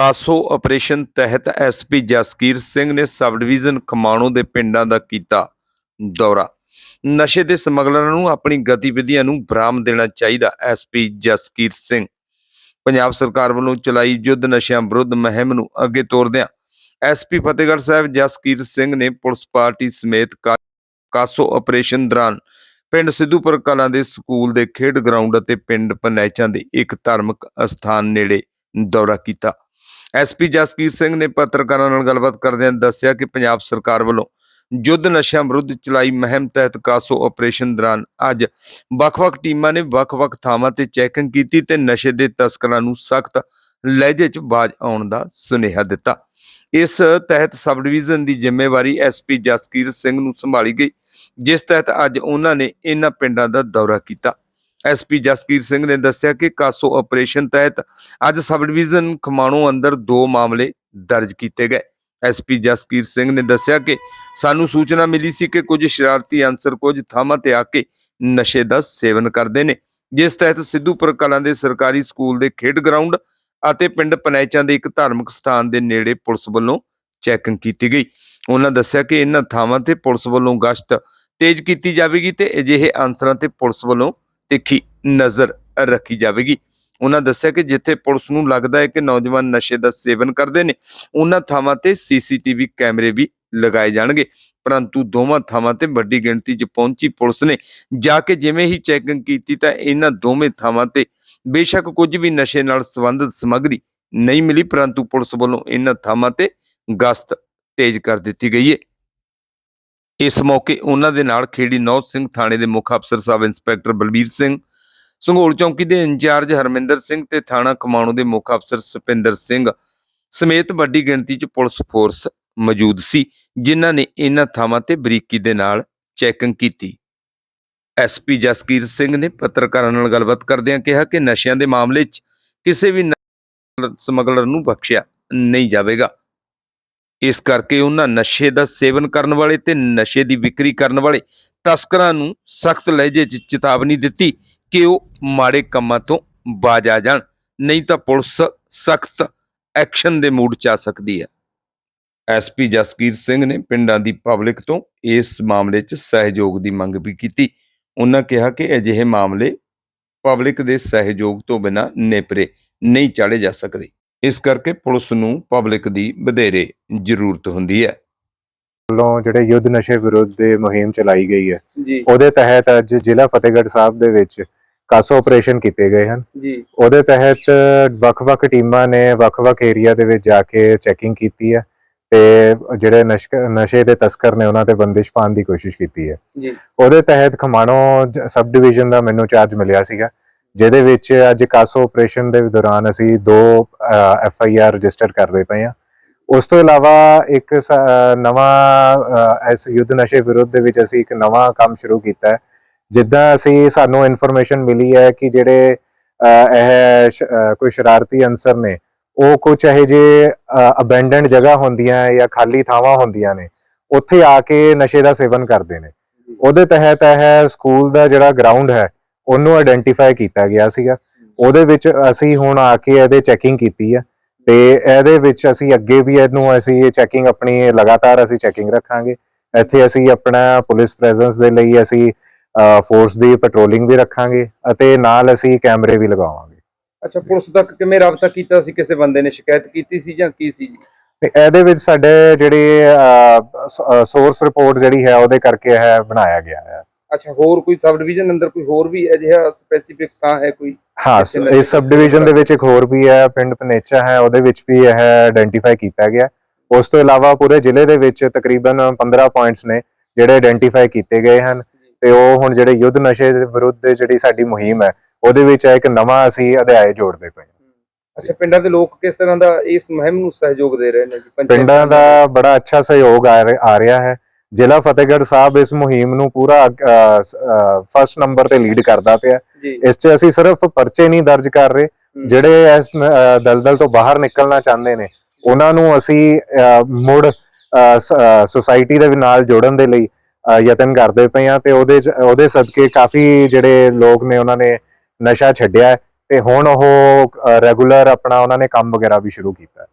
CASO operation ਤਹਿਤ SP Jaskir Singh ਨੇ sub division Khamano ਦੇ ਪਿੰਡਾਂ ਦਾ ਕੀਤਾ ਦੌਰਾ। ਨਸ਼ੇ ਦੇ ਸਮਗਲਰਾਂ ਨੂੰ ਆਪਣੀ ਗਤੀਵਿਧੀਆਂ ਨੂੰ ਬਰਾਮ ਦੇਣਾ ਚਾਹੀਦਾ, ਐਸਪੀ ਜਸਕੀਰ ਸਿੰਘ। ਪੰਜਾਬ ਸਰਕਾਰ ਵੱਲੋਂ ਚਲਾਈ ਯੁੱਧ ਨਸ਼ਿਆਂ ਵਿਰੁੱਧ ਮੁਹਿੰਮ ਨੂੰ ਅੱਗੇ ਤੋਰਦਿਆਂ ਐਸਪੀ ਫਤਿਹਗੜ੍ਹ ਸਾਹਿਬ ਜਸਕੀਰ ਸਿੰਘ ਨੇ ਪੁਲਿਸ ਪਾਰਟੀ ਸਮੇਤ ਕਾਸੋ ਆਪਰੇਸ਼ਨ ਦੌਰਾਨ ਪਿੰਡ ਸਿੱਧੂਪੁਰ ਕਲਾਂ ਦੇ ਸਕੂਲ ਦੇ ਖੇਡ ਗਰਾਊਂਡ ਅਤੇ ਪਿੰਡ ਪੰਚਾਇਤਾਂ ਦੇ ਇੱਕ ਧਾਰਮਿਕ ਅਸਥਾਨ ਨੇੜੇ ਦੌਰਾ ਕੀਤਾ। ਐਸਪੀ ਜਸਕੀਰ ਸਿੰਘ ਨੇ ਪੱਤਰਕਾਰਾਂ ਨਾਲ ਗੱਲਬਾਤ ਕਰਦਿਆਂ ਦੱਸਿਆ ਕਿ ਪੰਜਾਬ ਸਰਕਾਰ ਵੱਲੋਂ ਯੁੱਧ ਨਸ਼ਿਆਂ ਵਿਰੁੱਧ ਚਲਾਈ ਮੁਹਿੰਮ ਤਹਿਤ ਕਾਸੋ ਆਪਰੇਸ਼ਨ ਦੌਰਾਨ ਅੱਜ ਵੱਖ-ਵੱਖ ਟੀਮਾਂ ਨੇ ਵੱਖ-ਵੱਖ ਥਾਵਾਂ ਤੇ ਚੈਕਿੰਗ ਕੀਤੀ ਤੇ ਨਸ਼ੇ ਦੇ ਤਸਕਰਾਂ ਨੂੰ ਸਖਤ ਲਹਿਜੇ 'ਚ ਬਾਜ਼ ਆਉਣ ਦਾ ਸੁਨੇਹਾ ਦਿੱਤਾ। ਇਸ ਤਹਿਤ ਸਬ ਡਿਵੀਜ਼ਨ ਦੀ ਜ਼ਿੰਮੇਵਾਰੀ ਐਸਪੀ ਜਸਕੀਰ ਸਿੰਘ ਨੂੰ ਸੰਭਾਲੀ ਗਈ, ਜਿਸ ਤਹਿਤ ਅੱਜ ਉਹਨਾਂ ਨੇ ਇਹਨਾਂ ਪਿੰਡਾਂ ਦਾ ਦੌਰਾ ਕੀਤਾ। ਐਸਪੀ ਜਸਕੀਰ ਸਿੰਘ ਨੇ ਦੱਸਿਆ ਕਿ ਕਾਸੋ ਆਪਰੇਸ਼ਨ ਤਹਿਤ ਅੱਜ ਸਬ ਡਿਵੀਜ਼ਨ ਖਮਾਣੋ ਅੰਦਰ ਦੋ ਮਾਮਲੇ ਦਰਜ ਕੀਤੇ ਗਏ। ਐਸਪੀ ਜਸਕੀਰ ਸਿੰਘ ਨੇ ਦੱਸਿਆ ਕਿ ਸਾਨੂੰ ਸੂਚਨਾ ਮਿਲੀ ਸੀ ਕਿ ਕੁਝ ਸ਼ਰਾਰਤੀ ਅਨਸਰ ਕੁਝ ਥਾਵਾਂ ਤੇ ਆ ਕੇ ਨਸ਼ੇ ਦਾ ਸੇਵਨ ਕਰਦੇ ਨੇ, ਜਿਸ ਤਹਿਤ ਸਿੱਧੂਪੁਰ ਕਲਾਂ ਦੇ ਸਰਕਾਰੀ ਸਕੂਲ ਦੇ ਖੇਡ ਗਰਾਊਂਡ ਅਤੇ ਪਿੰਡ ਪਨੈਚਾਂ ਦੇ ਇੱਕ ਧਾਰਮਿਕ ਸਥਾਨ ਦੇ ਨੇੜੇ ਪੁਲਿਸ ਵੱਲੋਂ ਚੈਕਿੰਗ ਕੀਤੀ ਗਈ। ਉਹਨਾਂ ਦੱਸਿਆ ਕਿ ਇਹਨਾਂ ਥਾਵਾਂ ਤੇ ਪੁਲਿਸ ਵੱਲੋਂ ਗਸ਼ਤ ਤੇਜ਼ ਕੀਤੀ ਜਾਵੇਗੀ ਤੇ ਅਜਿਹੇ ਅਨਸਰਾਂ ਤੇ ਪੁਲਿਸ ਵੱਲੋਂ ਤਿੱਖੀ ਨਜ਼ਰ ਰੱਖੀ ਜਾਵੇਗੀ। ਉਹਨਾਂ ਦੱਸਿਆ ਕਿ ਜਿੱਥੇ ਪੁਲਿਸ ਨੂੰ ਲੱਗਦਾ ਹੈ ਕਿ ਨੌਜਵਾਨ ਨਸ਼ੇ ਦਾ ਸੇਵਨ ਕਰਦੇ ਨੇ, ਉਹਨਾਂ ਥਾਵਾਂ ਤੇ ਸੀਸੀਟੀਵੀ ਕੈਮਰੇ ਵੀ ਲਗਾਏ ਜਾਣਗੇ। ਪਰੰਤੂ ਦੋਵਾਂ ਥਾਵਾਂ ਤੇ ਵੱਡੀ ਗਿਣਤੀ 'ਚ ਪਹੁੰਚੀ ਪੁਲਿਸ ਨੇ ਜਾ ਕੇ ਜਿਵੇਂ ਹੀ ਚੈਕਿੰਗ ਕੀਤੀ ਤਾਂ ਇਹਨਾਂ ਦੋਵੇਂ ਥਾਵਾਂ ਤੇ ਬੇਸ਼ੱਕ ਕੁਝ ਵੀ ਨਸ਼ੇ ਨਾਲ ਸੰਬੰਧਿਤ ਸਮੱਗਰੀ ਨਹੀਂ ਮਿਲੀ, ਪਰੰਤੂ ਪੁਲਿਸ ਵੱਲੋਂ ਇਹਨਾਂ ਥਾਵਾਂ ਤੇ ਗਸ਼ਤ ਤੇਜ਼ ਕਰ ਦਿੱਤੀ ਗਈ ਹੈ। ਇਸ ਮੌਕੇ ਉਹਨਾਂ ਦੇ ਨਾਲ ਖੇੜੀ ਨੌਜ ਸਿੰਘ ਥਾਣੇ ਦੇ ਮੁੱਖ ਅਫਸਰ ਸਬ ਇੰਸਪੈਕਟਰ ਬਲਬੀਰ ਸਿੰਘ, ਸੰਘੋਲ ਚੌਂਕੀ ਦੇ ਇੰਚਾਰਜ ਹਰਮਿੰਦਰ ਸਿੰਘ ਤੇ ਥਾਣਾ ਖਮਾਣੋ ਦੇ ਮੁੱਖ ਅਫਸਰ ਸੁਪਿੰਦਰ ਸਿੰਘ ਸਮੇਤ ਵੱਡੀ ਗਿਣਤੀ 'ਚ ਪੁਲਿਸ ਫੋਰਸ ਮੌਜੂਦ ਸੀ, ਜਿਨ੍ਹਾਂ ਨੇ ਇਹਨਾਂ ਥਾਵਾਂ ਤੇ ਬਰੀਕੀ ਦੇ ਨਾਲ ਚੈਕਿੰਗ ਕੀਤੀ। ਐਸਪੀ ਜਸਕੀਰ ਸਿੰਘ ਨੇ ਪੱਤਰਕਾਰਾਂ ਨਾਲ ਗੱਲਬਾਤ ਕਰਦਿਆਂ ਕਿਹਾ ਕਿ ਨਸ਼ਿਆਂ ਦੇ ਮਾਮਲੇ 'ਚ ਕਿਸੇ ਵੀ ਨ- ਸਮਗਲਰ ਨੂੰ ਬਖਸ਼ਿਆ ਨਹੀਂ ਜਾਵੇਗਾ। ਇਸ ਕਰਕੇ ਉਹਨਾਂ ਨਸ਼ੇ ਦਾ ਸੇਵਨ ਕਰਨ ਵਾਲੇ ਤੇ ਨਸ਼ੇ ਦੀ ਵਿਕਰੀ ਕਰਨ ਵਾਲੇ ਤਸਕਰਾਂ ਨੂੰ ਸਖਤ ਲਹਿਜੇ 'ਚ ਚੇਤਾਵਨੀ ਦਿੱਤੀ ਕਿ ਉਹ ਮਾੜੇ ਕੰਮਾਂ ਤੋਂ ਬਾਜ ਆ ਜਾਣ, ਨਹੀਂ ਤਾਂ ਪੁਲਿਸ ਸਖਤ ਐਕਸ਼ਨ ਦੇ ਮੂਡ 'ਚ ਆ ਸਕਦੀ ਹੈ। ਐਸਪੀ ਜਸਕੀਰ ਸਿੰਘ ਨੇ ਪਿੰਡਾਂ ਦੀ ਪਬਲਿਕ ਤੋਂ ਇਸ ਮਾਮਲੇ 'ਚ ਸਹਿਯੋਗ ਦੀ ਮੰਗ ਵੀ ਕੀਤੀ। ਉਹਨਾਂ ਕਿਹਾ ਕਿ ਅਜਿਹੇ ਮਾਮਲੇ ਪਬਲਿਕ ਦੇ ਸਹਿਯੋਗ ਤੋਂ ਬਿਨਾਂ ਨੇਪਰੇ ਨਹੀਂ ਚਾੜੇ ਜਾ ਸਕਦੇ। ਇਸ ਕਰਕੇ ਪੁਲਿਸ ਨੂੰ ਪਬਲਿਕ ਦੀ ਵਧੇਰੇ ਜ਼ਰੂਰਤ ਹੁੰਦੀ ਹੈ। ਵੱਲੋਂ ਜਿਹੜੇ ਯੁੱਧ ਨਸ਼ੇ ਵਿਰੁੱਧ ਦੇ ਮੁਹਿੰਮ ਚਲਾਈ ਗਈ ਹੈ ਜੀ। ਉਹਦੇ ਤਹਿਤ ਅੱਜ ਜ਼ਿਲ੍ਹਾ ਫਤਿਹਗੜ੍ਹ ਸਾਹਿਬ ਦੇ ਵਿੱਚ ਕਾਸੋ ਆਪਰੇਸ਼ਨ ਕੀਤੇ ਗਏ ਹਨ। ਜੀ। ਉਹਦੇ ਤਹਿਤ ਵੱਖ-ਵੱਖ ਟੀਮਾਂ ਨੇ ਵੱਖ-ਵੱਖ ਏਰੀਆ ਦੇ ਵਿੱਚ ਜਾ ਕੇ ਚੈਕਿੰਗ ਕੀਤੀ ਹੈ ਤੇ ਜਿਹੜੇ ਨਸ਼ੇ ਦੇ ਤਸਕਰ ਨੇ ਉਹਨਾਂ ਤੇ ਬੰਦਿਸ਼ ਪਾਉਣ ਦੀ ਕੋਸ਼ਿਸ਼ ਕੀਤੀ ਹੈ। ਜੀ। ਉਹਦੇ ਤਹਿਤ ਖਮਾਣੋ ਸਬ ਡਿਵੀਜ਼ਨ ਦਾ ਮੈਨੂੰ ਚਾਰਜ ਮਿਲਿਆ ਸੀਗਾ। ਜਿਹਦੇ ਵਿੱਚ ਅੱਜ ਕਾਸੋ ਆਪਰੇਸ਼ਨ ਦੇ ਦੌਰਾਨ ਅਸੀਂ ਦੋ ਐਫ ਆਈ ਆਰ ਰਜਿਸਟਰ ਕਰਦੇ ਪਏ ਹਾਂ। ਉਸ ਤੋਂ ਇਲਾਵਾ ਇੱਕ ਨਵਾਂ ਇਸ ਯੁੱਧ ਨਸ਼ੇ ਵਿਰੁੱਧ ਦੇ ਵਿੱਚ ਅਸੀਂ ਇੱਕ ਨਵਾਂ ਕੰਮ ਸ਼ੁਰੂ ਕੀਤਾ ਹੈ, ਜਿੱਦਾਂ ਅਸੀਂ, ਸਾਨੂੰ ਇਨਫੋਰਮੇਸ਼ਨ ਮਿਲੀ ਹੈ ਕਿ ਜਿਹੜੇ ਇਹ ਕੋਈ ਸ਼ਰਾਰਤੀ ਅਨਸਰ ਨੇ, ਉਹ ਕੁਝ ਇਹ ਜਿਹੇ ਅਬੈਂਡਨਡ ਜਗ੍ਹਾ ਹੁੰਦੀਆਂ ਜਾਂ ਖਾਲੀ ਥਾਵਾਂ ਹੁੰਦੀਆਂ ਨੇ, ਉੱਥੇ ਆ ਕੇ ਨਸ਼ੇ ਦਾ ਸੇਵਨ ਕਰਦੇ ਨੇ। ਉਹਦੇ ਤਹਿਤ ਇਹ ਸਕੂਲ ਦਾ ਜਿਹੜਾ ਗਰਾਊਂਡ ਹੈ ਉਹਨੂੰ ਆਇਡੈਂਟੀਫਾਈ ਕੀਤਾ ਗਿਆ ਸੀਗਾ। ਉਹਦੇ ਵਿੱਚ ਅਸੀਂ ਹੁਣ ਆ ਕੇ ਇਹਦੇ ਚੈਕਿੰਗ ਕੀਤੀ ਹੈ ਤੇ ਇਹਦੇ ਵਿੱਚ ਅਸੀਂ ਅੱਗੇ ਵੀ ਇਹਨੂੰ ਅਸੀਂ ਇਹ ਚੈਕਿੰਗ ਆਪਣੀ ਲਗਾਤਾਰ ਅਸੀਂ ਚੈਕਿੰਗ ਰੱਖਾਂਗੇ। ਇੱਥੇ ਅਸੀਂ ਆਪਣਾ ਪੁਲਿਸ ਪ੍ਰੈਜ਼ੈਂਸ ਦੇ ਲਈ ਅਸੀਂ ਫੋਰਸ ਦੀ ਪੈਟਰੋਲਿੰਗ ਵੀ ਰੱਖਾਂਗੇ ਅਤੇ ਨਾਲ ਅਸੀਂ ਕੈਮਰੇ ਵੀ ਲਗਾਵਾਂਗੇ। ਅੱਛਾ ਪੁਲਿਸ ਤੱਕ ਕਿਵੇਂ ਰਾਬਤਾ ਕੀਤਾ ਸੀ? ਕਿਸੇ ਬੰਦੇ ਨੇ ਸ਼ਿਕਾਇਤ ਕੀਤੀ ਸੀ ਜਾਂ ਕੀ ਸੀ? ਜੀ ਤੇ ਇਹਦੇ ਵਿੱਚ ਸਾਡੇ ਜਿਹੜੀ ਸੋਰਸ ਰਿਪੋਰਟ ਜਿਹੜੀ ਹੈ ਉਹਦੇ ਕਰਕੇ ਇਹ ਬਣਾਇਆ ਗਿਆ ਹੈ ਅੱਛਾ ਹੋਰ ਕੋਈ ਸਬ ਡਿਵੀਜ਼ਨ ਅੰਦਰ ਕੋਈ ਹੋਰ ਵੀ ਅਜਿਹਾ ਸਪੈਸੀਫਿਕ ਥਾਂ ਹੈ ਕੋਈ? ਹਾਂ ਇਸ ਸਬ ਡਿਵੀਜ਼ਨ ਦੇ ਵਿੱਚ ਇੱਕ ਹੋਰ ਵੀ ਹੈ ਪਿੰਡ ਪਨੇਚਾ ਹੈ ਉਹਦੇ ਵਿੱਚ ਵੀ ਇਹ ਆਇਡੈਂਟੀਫਾਈ ਕੀਤਾ ਗਿਆ। ਉਸ ਤੋਂ ਇਲਾਵਾ ਪੂਰੇ ਜ਼ਿਲ੍ਹੇ ਦੇ ਵਿੱਚ ਤਕਰੀਬਨ 15 ਪੁਆਇੰਟਸ ਨੇ ਜਿਹੜੇ ਆਇਡੈਂਟੀਫਾਈ ਕੀਤੇ ਗਏ ਹਨ। ਤੇ ਉਹ ਹੁਣ ਜਿਹੜੇ ਯੁੱਧ ਨਸ਼ੇ ਦੇ ਵਿਰੁੱਧ ਜਿਹੜੀ ਸਾਡੀ ਮੁਹਿੰਮ ਹੈ ਉਹਦੇ ਵਿੱਚ ਇੱਕ ਨਵਾਂ ਅਸੀਂ ਅਧਿਆਇ ਜੋੜਦੇ ਪਏ ਅੱਛਾ ਪਿੰਡਾਂ ਦੇ ਲੋਕ ਕਿਸ ਤਰ੍ਹਾਂ ਦਾ ਇਸ ਮੁਹਿੰਮ ਨੂੰ ਸਹਿਯੋਗ ਦੇ ਰਹੇ ਨੇ ਜੀ? ਪਿੰਡਾਂ ਦਾ ਬੜਾ ਅੱਛਾ ਸਹਿਯੋਗ ਆ ਰਿਹਾ ਹੈ। ਜ਼ਿਲ੍ਹਾ ਫਤਿਹਗੜ੍ਹ ਸਾਹਿਬ ਇਸ ਮੁਹਿੰਮ ਨੂੰ ਪੂਰਾ ਫਸਟ ਨੰਬਰ ਤੇ ਲੀਡ ਕਰਦਾ ਪਿਆ। ਇਸ 'ਚ ਅਸੀਂ ਸਿਰਫ ਪਰਚੇ ਨਹੀਂ ਦਰਜ ਕਰ ਰਹੇ। ਜਿਹੜੇ ਇਸ ਦਲਦਲ ਤੋਂ ਬਾਹਰ ਨਿਕਲਣਾ ਚਾਹੁੰਦੇ ਨੇ ਉਹਨਾਂ ਨੂੰ ਅਸੀਂ ਮੁੜ ਸੁਸਾਇਟੀ ਦੇ ਨਾਲ ਜੋੜਨ ਦੇ ਲਈ ਯਤਨ ਕਰਦੇ ਪਏ ਆ ਤੇ ਉਹਦੇ ਉਹਦੇ ਸਦਕੇ ਕਾਫੀ ਜਿਹੜੇ ਲੋਕ ਨੇ ਉਹਨਾਂ ਨੇ ਨਸ਼ਾ ਛੱਡਿਆ ਤੇ ਹੁਣ ਉਹ ਰੈਗੂਲਰ ਆਪਣਾ ਉਹਨਾਂ ਨੇ ਕੰਮ ਵਗੈਰਾ ਵੀ ਸ਼ੁਰੂ ਕੀਤਾ ਹੈ।